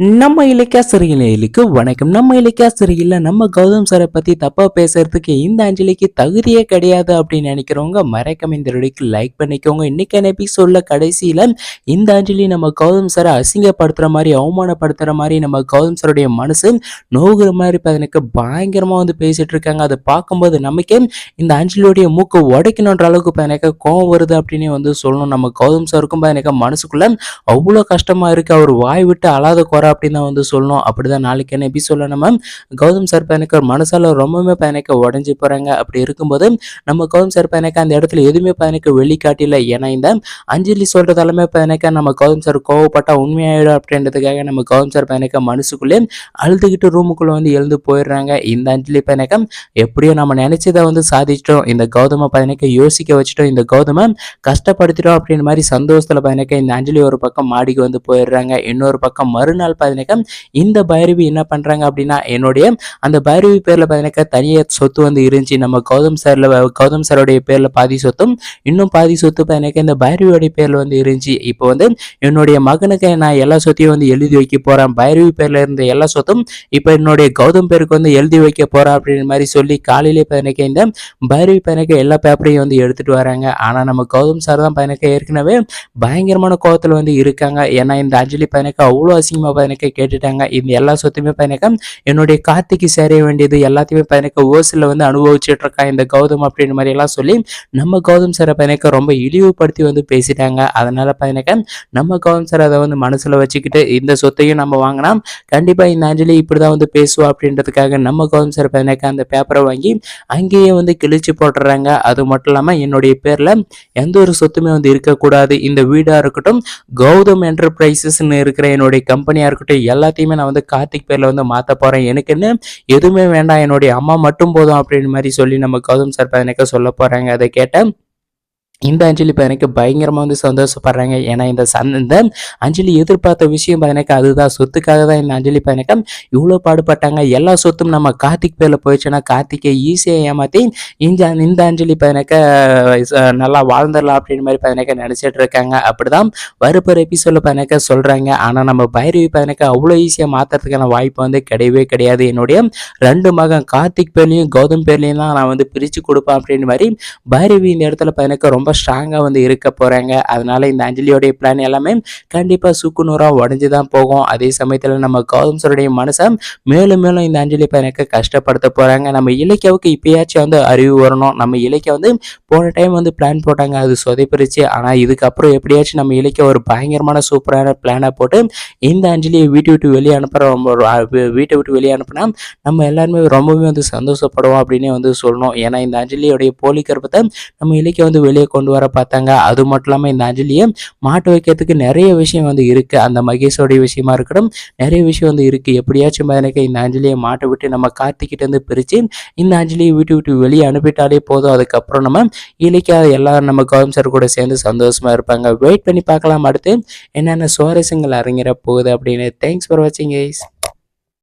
நம்ம இலக்கிய சிறையிலுக்கு வணக்கம். நம்ம இலக்கிய சிறையில் நம்ம கௌதம் சாரை பத்தி தப்பா பேசுறதுக்கு இந்த அஞ்சலிக்கு தகுதியே கிடையாது அப்படின்னு நினைக்கிறவங்க மறக்காம இந்த வீடியோக்கு லைக் பண்ணிக்கோங்க. இன்னைக்கான சொல்ல கடைசியில இந்த அஞ்சலி நம்ம கௌதம் சாரை அசிங்கப்படுத்துற மாதிரி அவமானப்படுத்துற மாதிரி நம்ம கௌதம் சாருடைய மனசு நோகுற மாதிரி இப்ப எனக்கு பயங்கரமாக வந்து பேசிட்டு இருக்காங்க. அதை பார்க்கும்போது நமக்கே இந்த அஞ்சலியோடைய மூக்கு உடைக்கணுன்ற அளவுக்கு இப்ப எனக்கு கோவம் வருது அப்படின்னு வந்து சொல்லணும். நம்ம கௌதம் சாருக்கும் இப்ப எனக்கு மனசுக்குள்ள அவ்வளோ கஷ்டமா இருக்கு. அவர் வாய் விட்டு அழாத குறை அப்படின்னு தான் வந்து சொல்லணும். அப்படிதான் நாளைக்கான எபிசோட்ல நம்ம கௌதம் சார் பயணிக்க மனசால ரொம்பவுமே பயணிக்க உடஞ்சி போறாங்க. அப்படி இருக்கும்போது நம்ம கௌதம் சார் பயணிக்க அந்த இடத்துல எதுவுமே பயணிக்க வெளிக்காட்டில ஏன்னா இந்த அஞ்சலி சொல்றதாலுமே பயணிக்க நம்ம கௌதம் சார் கோவப்பட்டா உண்மையாயிடும் அப்படின்றதுக்காக நம்ம கௌதம் சார் பயணிக்க மனசுக்குள்ளே அழுதுகிட்டு ரூமுக்குள்ள வந்து எழுந்து போயிடுறாங்க. இந்த அஞ்சலி பயணிக்க எப்படியோ நம்ம நினைச்சதை வந்து சாதிச்சிட்டோம். இந்த கௌதம பயணிக்க யோசிக்க வச்சுட்டோம். இந்த கௌதம கஷ்டப்படுத்திட்டோம் அப்படின்ற மாதிரி சந்தோஷத்துல பயணிக்க இந்த அஞ்சலி ஒரு பக்கம் மாடிக்கு வந்து போயிடுறாங்க. இன்னொரு பக்கம் மறுநாள் பார்த்தீங்கன்னாக்கா இந்த பைரவி என்ன பண்றாங்க அப்படின்னா என்னுடைய அந்த பைரவி பேர்ல பார்த்தீங்கன்னாக்கா தனியாக சொத்து வந்து இருந்துச்சு. நம்ம கௌதம் சார்ல கௌதம் சாரோடைய பேர்ல பாதி சொத்தும் இன்னும் பாதி சொத்து பார்த்தீங்கன்னாக்கா இந்த பைரவியோடைய பேர்ல வந்து இருந்துச்சு. இப்போ வந்து என்னுடைய மகனுக்கு நான் எல்லா சொத்தையும் வந்து எழுதி வைக்க போறேன். பைரவி பேர்ல இருந்த எல்லா சொத்தும் இப்போ என்னுடைய கௌதம் பேருக்கு வந்து எழுதி வைக்க போறேன் அப்படின்ற மாதிரி சொல்லி காலையிலே பார்த்தீங்கன்னாக்கா இந்த பைரவி பையனுக்கு எல்லா பேப்பரையும் வந்து எடுத்துட்டு வராங்க. ஆனா நம்ம கௌதம் சார் தான் பையனுக்கு ஏற்கனவே பயங்கரமான கோவத்துல வந்து இருக்காங்க. ஏன்னா இந்த அஞ்சலி பையனுக்கு அவ்வளோ அசிங்கமா பையனுக்கு கேட்டுட்டாங்க. இந்த எல்லா சொத்துமே பையனுக்கு என்னுடைய கார்த்திக்கு சேர வேண்டியது எல்லாத்தையுமே பையனுக்கு ஓசில் வந்து அனுபவிச்சுட்டு இருக்கான் இந்த கௌதம் அப்படின்ற மாதிரி எல்லாம் சொல்லி நம்ம கௌதம் சாரை பையனுக்கு ரொம்ப இழிவுபடுத்தி வந்து பேசிட்டாங்க. அதனால பையனுக்கு நம்ம கௌதம் சார் அதை வந்து மனசுல வச்சுக்கிட்டு இந்த சொத்தையும் நம்ம வாங்கினா கண்டிப்பா இந்த அஞ்சலி இப்படிதான் வந்து பேசுவா அப்படின்றதுக்காக நம்ம கௌதம் சார் பையனுக்கு அந்த பேப்பரை வாங்கி அங்கேயே வந்து கிழிச்சு போட்டுறாங்க. அது மட்டும் இல்லாம என்னுடைய பேர்ல எந்த ஒரு சொத்துமே வந்து இருக்கக்கூடாது. இந்த வீடா இருக்கட்டும் கௌதம் என்டர்பிரைசஸ்ன்னு இருக்கிற என்னுடைய கம்பெனியா இருக்கட்டும் எல்லாத்தையுமே நான் வந்து கார்த்திக் பேரில் வந்து மாற்ற போறேன். எனக்குன்னு எதுவுமே வேண்டாம். என்னுடைய அம்மா மட்டும் போதும் அப்படின்னு மாதிரி சொல்லி நம்ம கௌதம் சார் பதினக்க சொல்ல போறாங்க. அதை கேட்டேன். இந்த அஞ்சலி எனக்கு பயங்கரமாக வந்து சந்தோஷப்படுறாங்க. ஏன்னா இந்த சந்த இந்த அஞ்சலி எதிர்பார்த்த விஷயம் எனக்கு அதுதான். சொத்துக்காக தான் இந்த அஞ்சலி எனக்கு இவ்வளோ பாடுபட்டாங்க. எல்லா சொத்தும் நம்ம கார்த்திக் பேரில் போயிடுச்சுன்னா கார்த்திகை ஈஸியாக ஏமாற்றி இந்த இந்த அஞ்சலி எனக்கு நல்லா வாழ்ந்துடலாம் அப்படின்னு மாதிரி பதினக்க நினச்சிட்டு இருக்காங்க. அப்படி தான் வருப்பர் எபிசோடில் பதினக்க சொல்கிறாங்க ஆனால் நம்ம பைரவி பதினக்க அவ்வளோ ஈஸியாக மாற்றுறதுக்கான வாய்ப்பு வந்து கிடையவே கிடையாது. என்னுடைய ரெண்டு மகன் கார்த்திக் பேர்லையும் கௌதம் பேர்லையும் தான் நான் வந்து பிரித்து கொடுப்பேன் அப்படின்னு மாதிரி பைரவி இந்த இடத்துல பதினக்க ரொம்ப ரொம்ப ஸ்ட்ராங்காக வந்து இருக்க போகிறாங்க அதனால் இந்த அஞ்சலியோடைய பிளான் எல்லாமே கண்டிப்பாக சுக்குநூறாக உடஞ்சி தான் போகும். அதே சமயத்தில் நம்ம கௌதம் சருடைய மனசை மேலும் மேலும் இந்த அஞ்சலி பையனுக்கு கஷ்டப்படுத்த போகிறாங்க நம்ம இலக்கியாவுக்கு இப்பயாச்சும் வந்து அறிவு வரணும். நம்ம இலக்கிய வந்து போன டைம் வந்து பிளான் போட்டாங்க. அது சொதைப்பிரிச்சு. ஆனால் இதுக்கப்புறம் எப்படியாச்சும் நம்ம இலக்கிய ஒரு பயங்கரமான சூப்பரான பிளானை போட்டு இந்த அஞ்சலியை வீட்டை விட்டு வெளியே அனுப்புகிறோம் வீட்டை விட்டு வெளியே அனுப்புனா நம்ம எல்லாருமே ரொம்பவே வந்து சந்தோஷப்படுவோம் அப்படின்னே வந்து சொல்லணும். ஏன்னா இந்த அஞ்சலியோடைய போலி கருப்பத்தை நம்ம இலக்கிய வந்து வெளியே கொண்டு வர பார்த்தாங்க. அது மட்டும் இல்லாமல் இந்த அஞ்சலியை மாட்டு வைக்கிறதுக்கு நிறைய விஷயம் வந்து இருக்குது அந்த மகேஷோடைய விஷயமா இருக்கட்டும் நிறைய விஷயம் வந்து இருக்குது எப்படியாச்சும் எனக்கு இந்த அஞ்சலியை மாட்டை விட்டு நம்ம கார்த்திக்கிட்டேருந்து பிரித்து இந்த அஞ்சலியை விட்டு விட்டு வெளியே அனுப்பிட்டாலே போதும். அதுக்கப்புறம் நம்ம இலக்கிய எல்லாரும் நம்ம கௌதம் சார் கூட சேர்ந்து சந்தோஷமாக இருப்பாங்க. வெயிட் பண்ணி பார்க்கலாம். அடுத்து என்னென்ன சுவாரஸ்யங்கள் அரங்கிற போகுது அப்படின்னு. தேங்க்ஸ் ஃபார் வாட்சிங் ஐஸ்